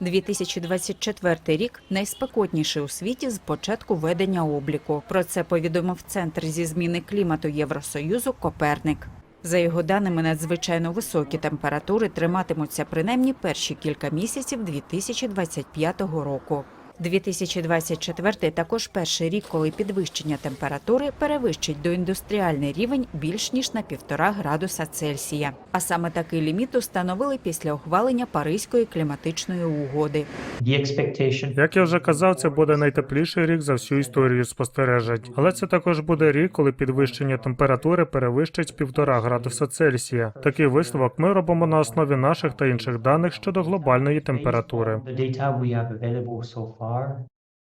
2024 рік найспекотніший у світі з початку ведення обліку. Про це повідомив Центр зі зміни клімату Євросоюзу Коперник. За його даними, надзвичайно високі температури триматимуться принаймні перші кілька місяців 2025 року. 2024 також перший рік, коли підвищення температури перевищить доіндустріальний рівень більш ніж на півтора градуса Цельсія. А саме такий ліміт установили після ухвалення Паризької кліматичної угоди. Як я вже казав, це буде найтепліший рік за всю історію спостережень. Але це також буде рік, коли підвищення температури перевищить півтора градуса Цельсія. Такий висновок ми робимо на основі наших та інших даних щодо глобальної температури.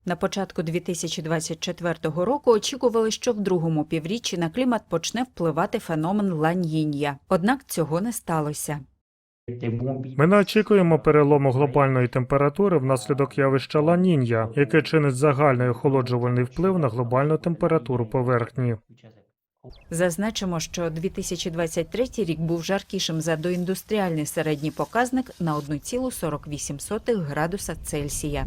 На початку 2024 року очікували, що в другому півріччі на клімат почне впливати феномен Ла-Нінья. Однак цього не сталося. Ми не очікуємо перелому глобальної температури внаслідок явища Ла-Нінья, яке чинить загальний охолоджувальний вплив на глобальну температуру поверхні. Зазначимо, що 2023 рік був жаркішим за доіндустріальний середній показник на 1,48 градуса Цельсія.